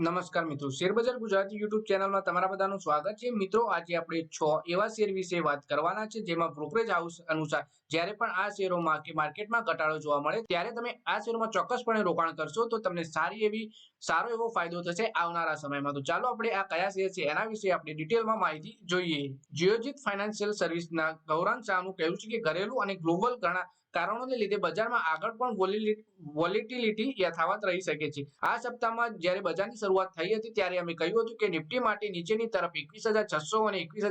નમસ્કાર મિત્રો. શેરબજાર ગુજરાતી યુટ્યુબ ચેનલમાં તમારા બધાનું સ્વાગત છે. મિત્રો, આજે આપણે છ એવા શેર વિશે વાત કરવાના છે, જેમાં બ્રોકરેજ હાઉસ અનુસાર જ્યારે પણ આ શેરોમાં કે માર્કેટમાં ઘટાડો જોવા મળે, ત્યારે તમે આ શેરોમાં ચોક્કસપણે રોકાણ કરશો તો તમને સારી એવી, સારો એવો ફાયદો થશે આવનારા સમયમાં. તો ચાલો આપણે આ કયા શેર છે એના વિશે આપણે ડિટેલમાં માહિતી જોઈએ. જીઓજીત ફાઇનાન્શિયલ સર્વિસના ગૌરાંગ શાહનું કહેવું છે કે ઘરેલું અને ગ્લોબલ ઘણા કારણોને લીધે બજારમાં આગળ પણ વોલિટિલિટી યથાવત રહી શકે છે. આ સપ્તાહમાં જ્યારે બજારની શરૂઆત થઈ હતી ત્યારે અમે કહ્યું હતું કે નિફ્ટી માટે નીચેની તરફ એકવીસ અને એકવીસ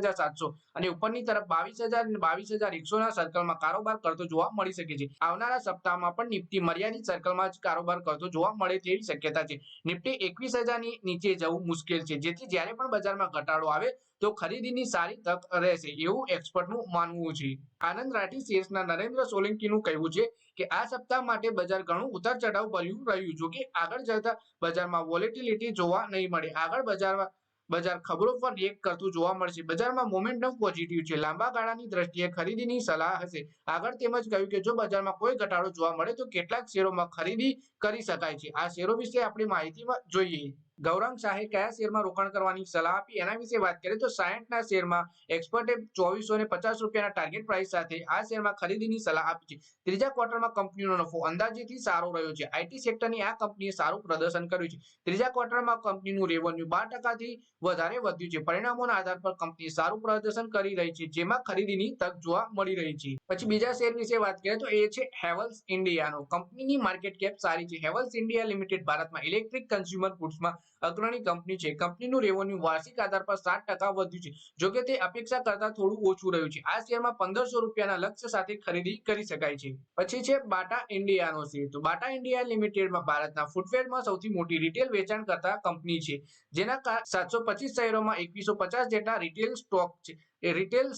અને ઉપરની તરફ બાવીસ હજાર અને બાવીસ હજાર સર્કલમાં કારોબાર કરતો જોવા મળી શકે છે. આવનારા સપ્તાહમાં પણ નિફ્ટી મર્યાદિત સર્કલમાં જ કારોબાર કરતો જોવા મળે તેવી શક્યતા છે. નિફ્ટી એકવીસ હજારની નીચે જવું મુશ્કેલ છે. જેથી જ્યારે પણ બજારમાં ઘટાડો આવે તો ખરીદીની સારી તક રહેશે એવું એક્સપર્ટનું માનવું છે. આનંદ રાઠી, શેર્સના નરેન્દ્ર સોલંકીનું કહેવું છે કે આ સપ્તાહ માટે બજાર ઘણું ઉતાર ચઢાવ ભર્યું રહ્યું. જો કે આગળ જતા બજારમાં વોલેટિલિટી જોવા નહીં મળે. આગળ બજારમાં, બજાર ખબરો પર રિએક્ટ કરતું જોવા મળશે. બજારમાં મોમેન્ટમ પોઝિટિવ છે. લાંબા ગાળાની દ્રષ્ટિએ ખરીદીની સલાહ હશે. આગળ તેમજ કહ્યું કે જો બજારમાં કોઈ ઘટાડો જોવા મળે તો કેટલાક શેરોમાં ખરીદી કરી શકાય છે. આ શેરો વિશે આપણે માહિતીમાં જોઈએ. ગૌરંગ શાહે કયા શેરમાં રોકાણ કરવાની સલાહ આપી? એના વિશે વાત કરીએ તો સાયન્ટના શેરમાં એક્સપર્ટે ચોવીસો ને પચાસ રૂપિયાના ટાર્ગેટ પ્રાઇસ સાથે આ શેરમાં ખરીદીની સલાહ આપી છે. ત્રીજા ક્વાર્ટરમાં કંપનીનો નફો અંદાજેથી સારો રહ્યો છે. આઈટી સેક્ટરની આ કંપનીએ સારું પ્રદર્શન કર્યું છે. ત્રીજા ક્વાર્ટરમાં કંપનીનું રેવન્યુ બાર ટકાથી વધારે વધ્યું છે. પરિણામોના આધાર પર કંપની સારું પ્રદર્શન કરી રહી છે, જેમાં ખરીદીની તક જોવા મળી રહી છે. પછી બીજા શેર વિશે વાત કરીએ તો એ છે હેવલ્સ ઇન્ડિયાનો કંપનીની માર્કેટ કેપ સારી છે. હેવલ્સ ઇન્ડિયા લિમિટેડ ભારતમાં ઇલેક્ટ્રિક કન્ઝ્યુમર ગુડ્સમાં અગ્રણી કંપની છે. કંપનીનું રેવન્યુ વાર્ષિક આધાર પર સાત ટકા વધ્યું છે. જોકે તે અપેક્ષા કરતા થોડું ઓછું રહ્યું છે. આ શેરમાં પંદરસો રૂપિયાના લક્ષ્ય સાથે ખરીદી કરી શકાય છે. પછી છે બાટા ઇન્ડિયાનો શેર. તો બાટા ઇન્ડિયા લિમિટેડમાં ભારતના ફૂટવેરમાં સૌથી મોટી રિટેલ વેચાણ કરતા કંપની છે. જેના સાતસો પચીસ શહેરોમાં એકવીસો પચાસ જેટલા રિટેલ સ્ટોક છે. એ રિટેલ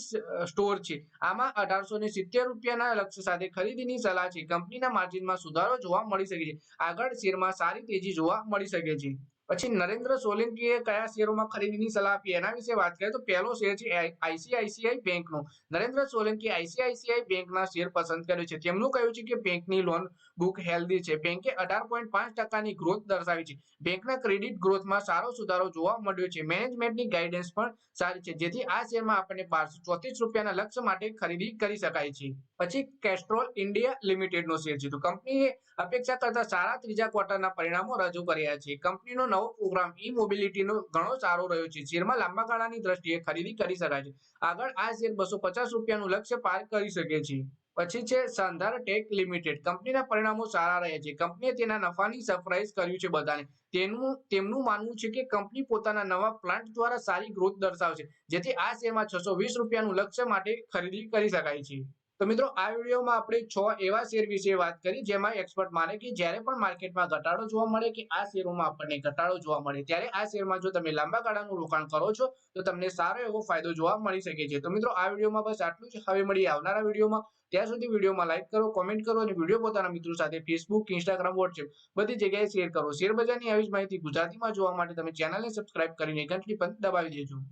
સ્ટોર છે. આમાં અઢારસો ને સિત્તેર રૂપિયાના લક્ષ્ય સાથે ખરીદીની સલાહ છે. કંપનીના માર્જિનમાં સુધારો જોવા મળી શકે છે. આગળ શેરમાં સારી તેજી જોવા મળી શકે છે. પછી નરેન્દ્ર સોલંકીએ કયા શેરોમાં ખરીદીની સલાહ આપી? એના વિશે વાત કરીએ તો પહેલો શેર છે આઈસીઆઈસીઆઈ બેંકનો. નરેન્દ્ર સોલંકી આઈસીઆઈસીઆઈ બેંકના શેર પસંદ કર્યો છે. તેમનું કહ્યું છે કે બેંકની લોન બુક હેલ્ધી છે. બેંકે અઢાર ગ્રોથ દર્શાવી છે. બેંકના ક્રેડિટ ગ્રોથમાં સારો સુધારો જોવા મળ્યો છે. મેનેજમેન્ટની ગાઈડન્સ પણ સારી છે. જેથી આ શેરમાં આપણને બારસો ચોત્રીસ રૂપિયાના લક્ષ્ય માટે ખરીદી કરી શકાય છે. પછી કેસ્ટ્રોલ ઇન્ડિયા લિમિટેડનો શેર છે. તો કંપનીએ અપેક્ષા કરતા સારા ત્રીજા ક્વાર્ટરના પરિણામો રજૂ કર્યા છે. કંપનીનો નવો પ્રોગ્રામ ઈ મોબિલિટીનો ઘણો સારો રહ્યો છે. શેરમાં લાંબા ગાળાની દ્રષ્ટિએ ખરીદી કરી શકાય છે. આગળ આ શેર બસો પચાસ રૂપિયાનું લક્ષ્ય પાર કરી શકે છે. પછી છે શાનદાર ટેક લિમિટેડ. કંપનીના પરિણામો સારા રહ્યા છે. કંપનીએ તેના નફાની સરપ્રાઇઝ કર્યું છે બધાને. તેનું, તેમનું માનવું છે કે કંપની પોતાના નવા પ્લાન્ટ દ્વારા સારી ગ્રોથ દર્શાવશે. જેથી આ શેરમાં છસો વીસ રૂપિયાનું લક્ષ્ય માટે ખરીદી કરી શકાય છે. તો મિત્રો, આ વિડીયોમાં આપણે છ એવા શેર વિશે વાત કરી, જેમાં એક્સપર્ટ માને કે જ્યારે પણ માર્કેટમાં ઘટાડો જોવા મળે કે આ શેરોમાં આપણને ઘટાડો જોવા મળે, ત્યારે આ શેરમાં જો તમે લાંબા ગાળાનું રોકાણ કરો છો, તો તમને સારો એવો ફાયદો જોવા મળી શકે છે. તો મિત્રો, આ વિડીયોમાં બસ આટલું જ. હવે મળી આવનારા વિડીયોમાં. ત્યાં સુધી વિડીયોમાં લાઈક કરો કોમેન્ટ કરો અને વીડિયો પોતાના મિત્રો સાથે ફેસબુક ઇન્સ્ટાગ્રામ વોટ્સએપ બધી જગ્યાએ શેર કરો. શેર બજારની આવી જ માહિતી ગુજરાતીમાં જોવા માટે તમે ચેનલને સબસ્ક્રાઇબ કરીને ઘંટડી પણ દબાવી દેજો.